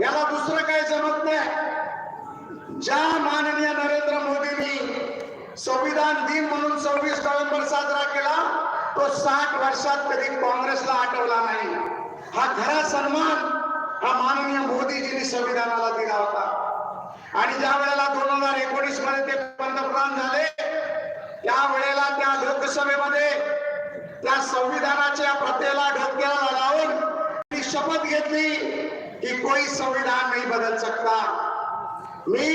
याला दुसरं काही जमत नाही. ज्या माननीय नरेंद्र मोदींनी संविधान दिन म्हणून सव्वीस नोव्हेंबर साजरा केला तो साठ वर्षात कधी काँग्रेसला आठवला नाही. हा खरा सन्मान हा माननीय मोदीजींनी संविधानाला दिला होता. आणि ज्या वेळेला दोन हजार एकोणीसमध्ये ते पंतप्रधान झाले त्या वेळेला त्या लोकसभेमध्ये त्या संविधानाच्या प्रत्येला डोक्याला लावून ती शपथ घेतली. कि कोई संविधान नाही बदल सकता। मी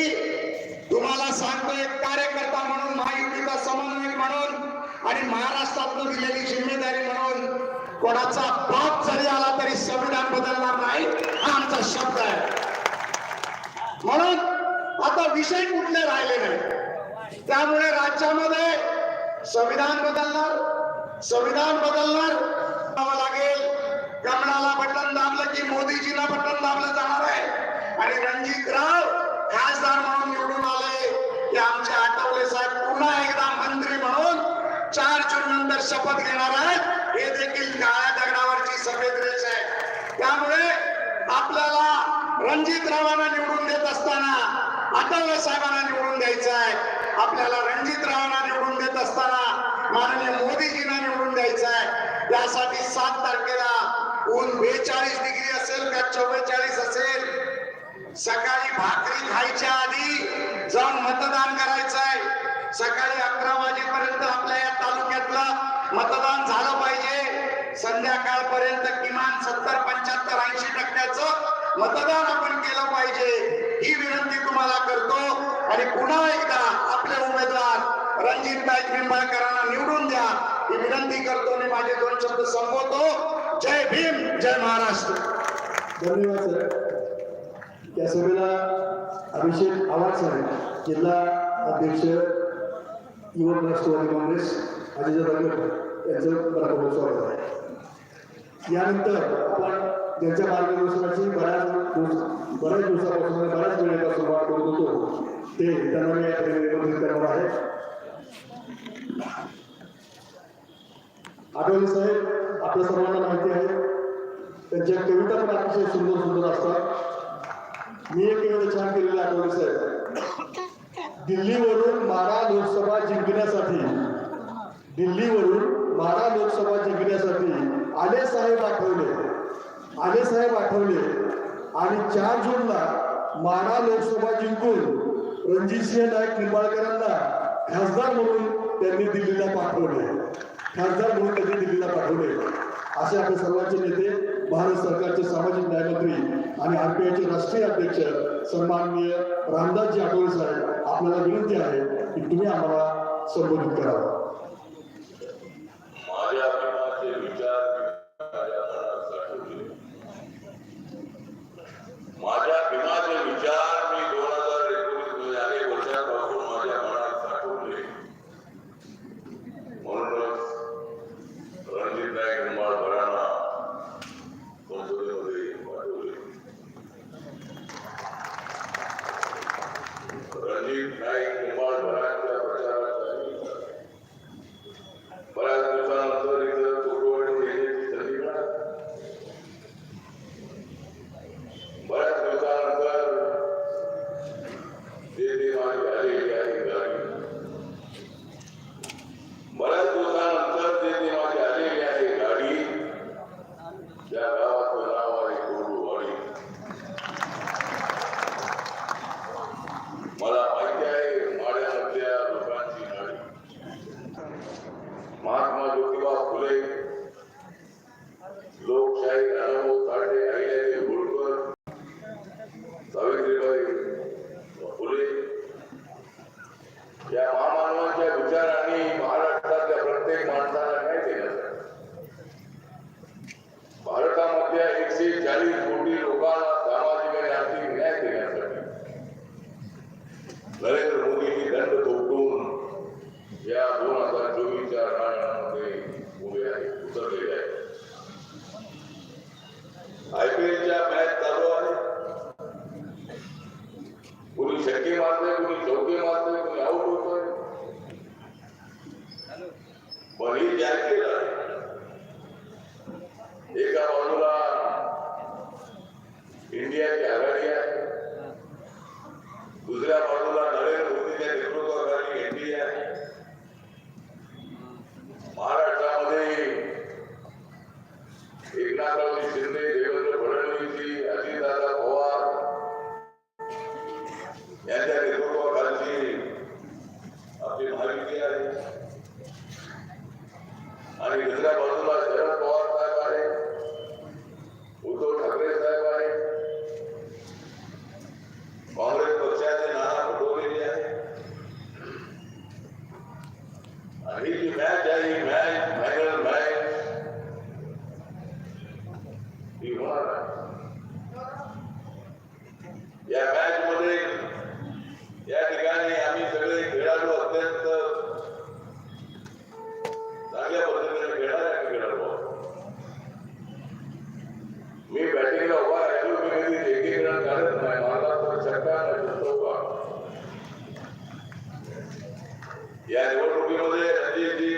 तुम्हाला सांगतो एक कार्यकर्ता म्हणून महायुतीचा समन्वयक म्हणून आणि महाराष्ट्रातून दिलेली जिम्मेदारी म्हणून कोणाचा बाप जरी आला तरी संविधान बदलणार नाही हा आमचा शब्द आहे. म्हणून आता विषय कुठले राहिले नाही. त्यामुळे राज्यामध्ये संविधान बदलणार संविधान बदलणार करावं लागेल कमळाला बटन दाबलं की मोदीजीला बटन दाबलं जाणार आहे. आणि रणजित राव खासदार म्हणून निवडून आले. की आमचे आठवले साहेब पुन्हा एकदा मंत्री म्हणून चार जून नंतर शपथ घेणार आहेत. हे देखील काळ्या दगडावरची सफेद रेष आहे. त्यामुळे आपल्याला रणजित रावांना निवडून देत असताना आठवले साहेबांना निवडून द्यायचं आहे. आपल्याला रणजित रावांना निवडून देत असताना माननीय मोदीजींना निवडून द्यायचं आहे. यासाठी सात तारखेला ऊन बेचाळीस डिग्री असेल का चव्वेचाळीस असेल? सकाळी भाकरी खायच्या आधी जाऊन मतदान करायचं आहे सकाळी अकरा वाजेपर्यंत आपल्या या तालुक्यातलं मतदान झालं पाहिजे. संध्याकाळपर्यंत किमान सत्तर पंच्याहत्तर ऐंशी टक्क्याचं मतदान आपण केलं पाहिजे. ही विनंती तुम्हाला करतो. आणि पुन्हा एकदा आपले उमेदवार रणजित नाईक निंबाळकरांना निवडून द्या. ही विनंती करतो आणि माझे दोन शब्द संपवतो. जय भीम जय महाराष्ट्र. धन्यवाद सर. या सभेला अभिषेक आवाज सर जिल्हा अध्यक्ष युवक राष्ट्रवादी काँग्रेस अजित दानकर यांचं मनापूर्वक स्वागत आहे. यानंतर आपण ज्यांच्या मार्गदर्शनाची बऱ्याच बऱ्याच दिवसापासून बऱ्याच वेळेपासून वाट करत होतो ते त्यांना मी या ठिकाणी निमंत्रित करणार आहे. आठवले साहेब आपल्या सर्वांना माहिती आहे. त्यांच्या कविता पण अतिशय सुंदर सुंदर असतात. मी एक कविता छान केलेली आठवले साहेब. दिल्लीवरून मारा लोकसभा जिंकण्यासाठी. दिल्लीवरून मारा लोकसभा जिंकण्यासाठी आले साहेब आठवले. आले साहेब आठवले. आणि चार जूनला मारा लोकसभा जिंकून रणजितसिंह नाईक निंबाळकरांना खासदार म्हणून त्यांनी दिल्लीला पाठवले. खासदार म्हणून त्यांनी दिल्लीला पाठवले. असे आपले सर्वांचे नेते भारत सरकारचे सामाजिक न्यायमंत्री आणि आरपीआयचे राष्ट्रीय अध्यक्ष सन्माननीय रामदासजी आठवले साहेब आपल्याला विनंती आहे की तुम्ही आम्हाला संबोधित करावं. या निवडणुकीमध्ये अगदी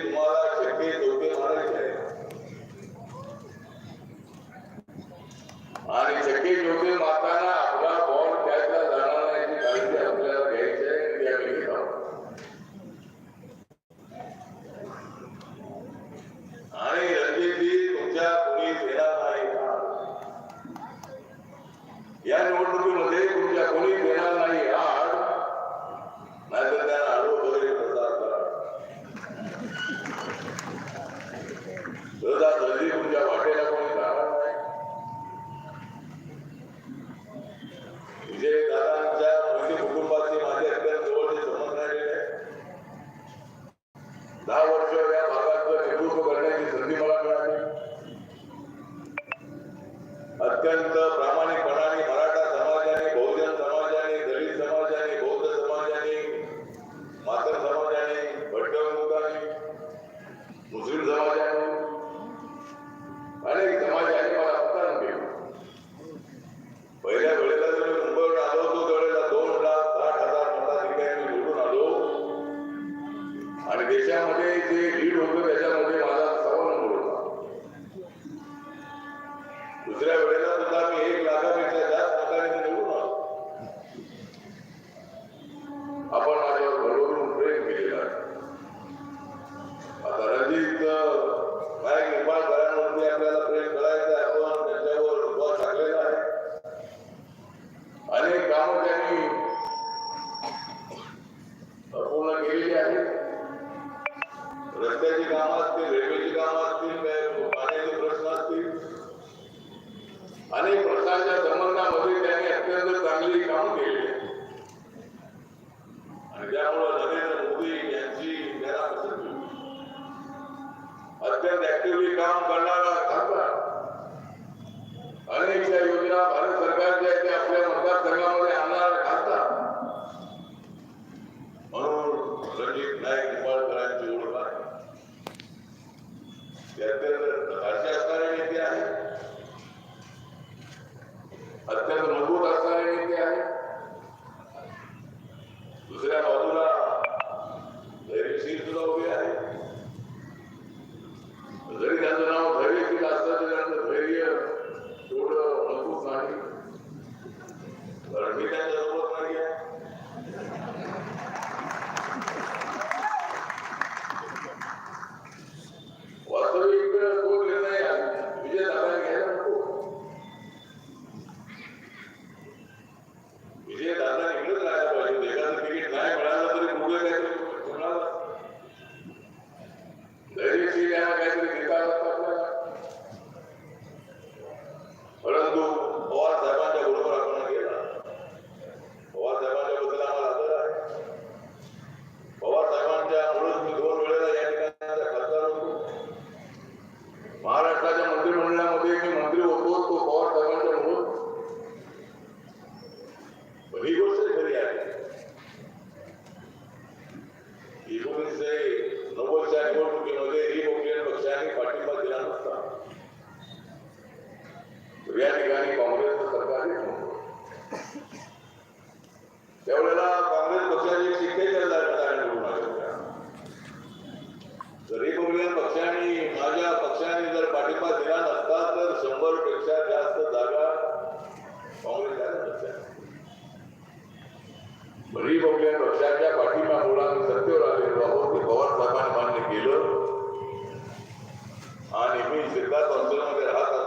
महाराष्ट्र या भागाचं नेतृत्व करण्याची संधी मला मिळाली. गरीब आपल्या पक्षाच्या पाठिंबा मुला सत्तेवर आलेलो आहोत ते पवार साहेबांनी मान्य केलं. आणि मी सिद्धार्थ आंदोलनामध्ये राहत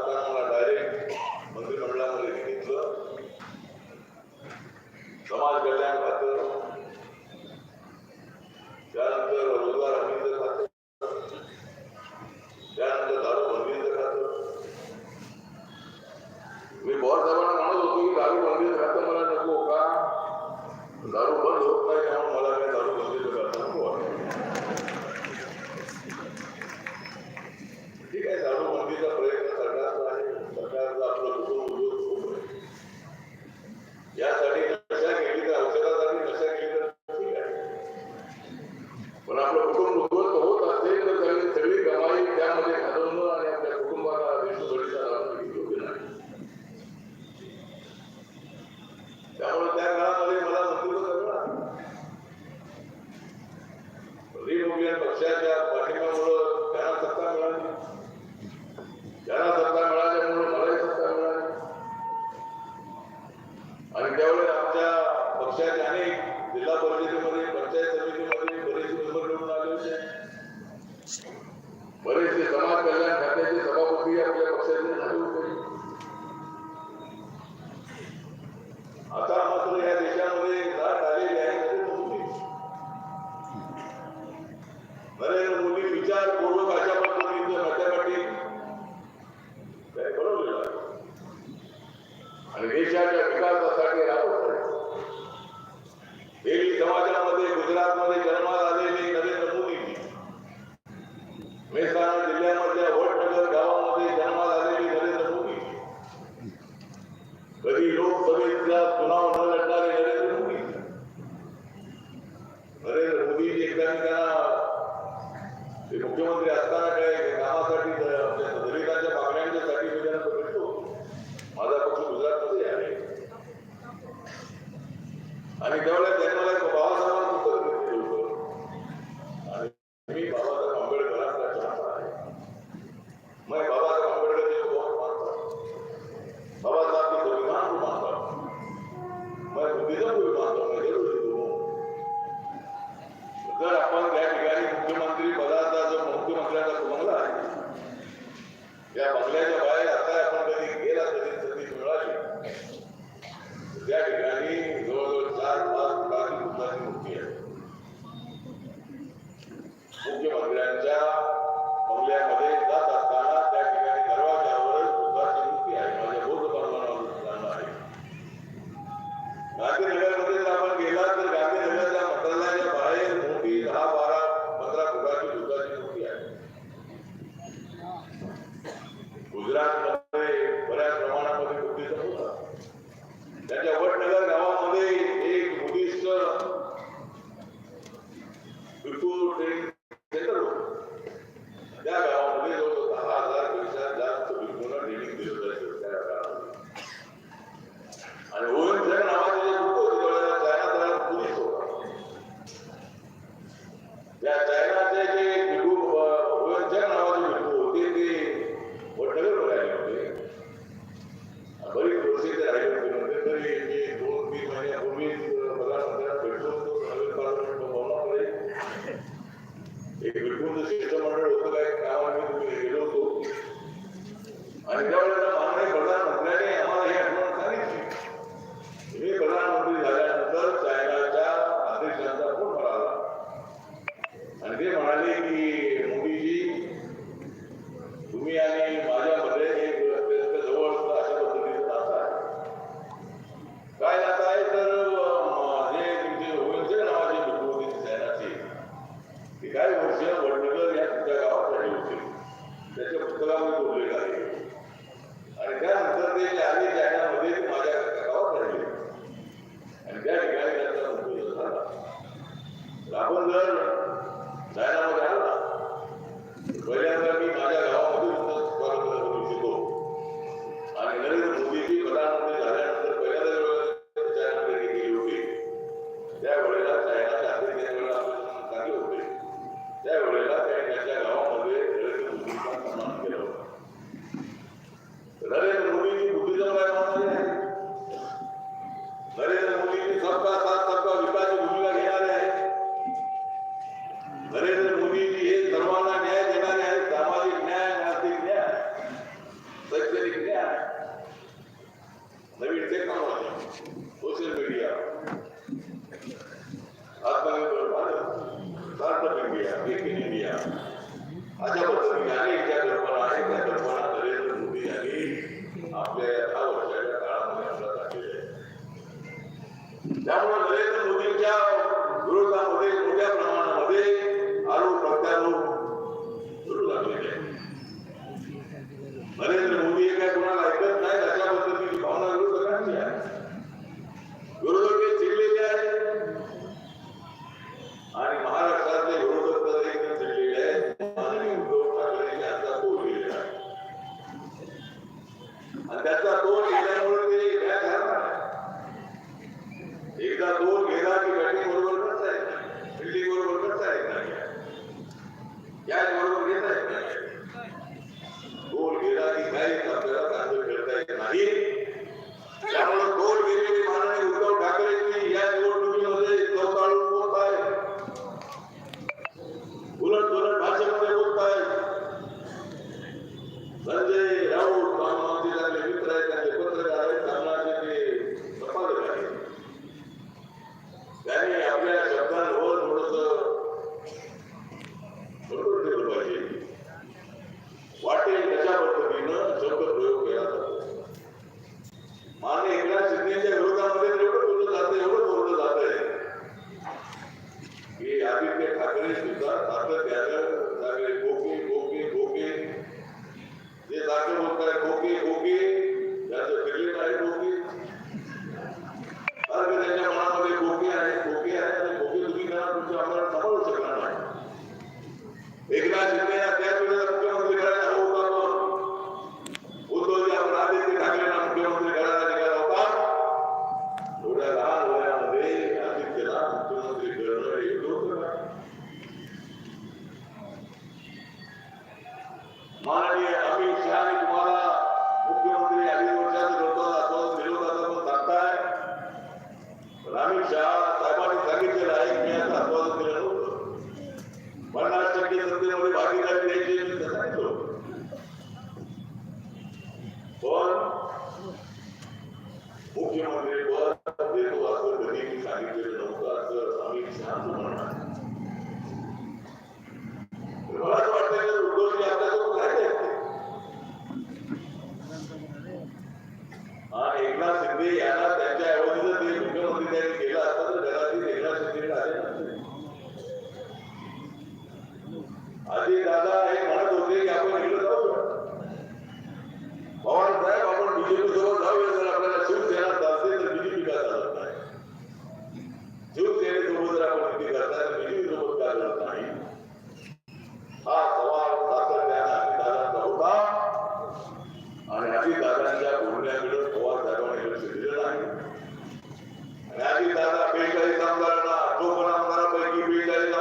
त्यामुळे नरेंद्र मोदींच्या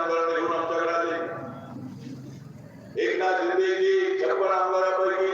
आमदारांना घेऊन आमच्याकडे आले. एकनाथ शिंदेजी छप्पन आमदारांपैकी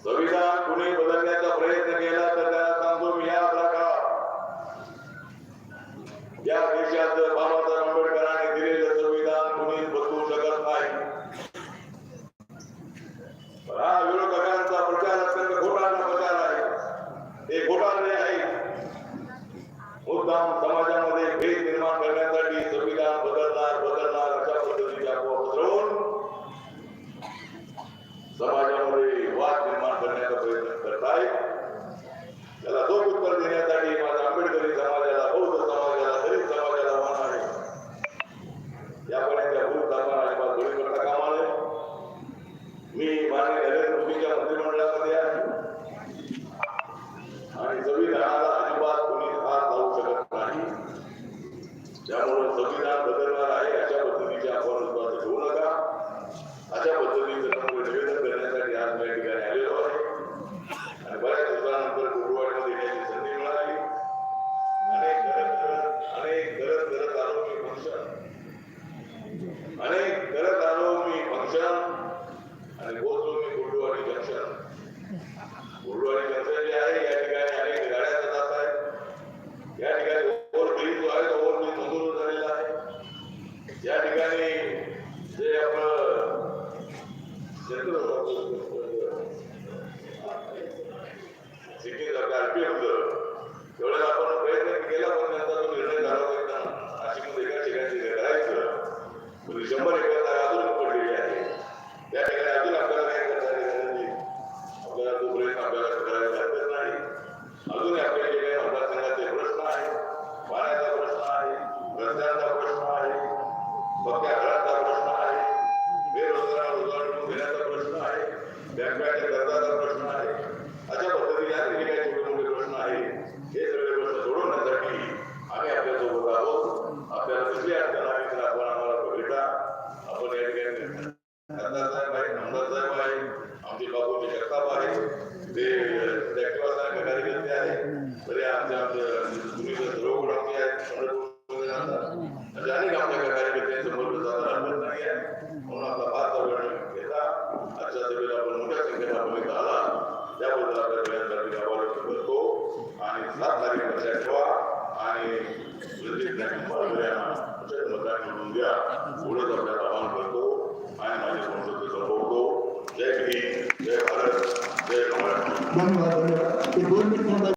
संविधान कुणी बदलण्याचा प्रयत्न केला तर त्याला सांगतो मी या प्रकार. या देशात बाबासाहेब आंबेडकरांनी दिलेलं संविधान कुणी बदलू शकत नाही. हा विरोधकांचा प्रचार अत्यंत घोटाळा प्रचार आहे. ते घोटाळले आहे मुद्दाम समाजामध्ये भेद निर्माण करण्यासाठी संविधान बदलणार बदलणार अशा पद्धतीच्या समाजामध्ये वाद प्रयत्न करताय. त्याला दोन उत्तर देण्यासाठी माझा हे सगळे प्रश्न सोडवण्यासाठी आम्ही आपल्यासोबत आहोत. आपल्याला कुठली अडचण आम्ही तर आपण आम्हाला भेटा. आपण या ठिकाणी साहेब आहेत आमदार साहेब आहेत आमचे बाबूचे जगताप आहेत. ते साहेब कार्यकर्ते आहेत. तरी आमच्या आमच्या सर्व गुण आहेत पंढरपूर म्हणजे अनेक आमच्या कार्यकर्त्यांसमोर जाताना आपण नाही आहे. म्हणून आपला भात घेता. आजच्या सभेला आपण मोठ्या संख्येने आला त्याबद्दल सगळ्यांसाठी आभार व्यक्त सात तारीख लक्षात ठेवा आणि ललित यांना प्रचंड मतदान म्हणून द्या एवढंच आपल्याला आवाहन करतो आणि माझे संसद संपवतो जय हिंद जय भारत जय महाराष्ट्र धन्यवाद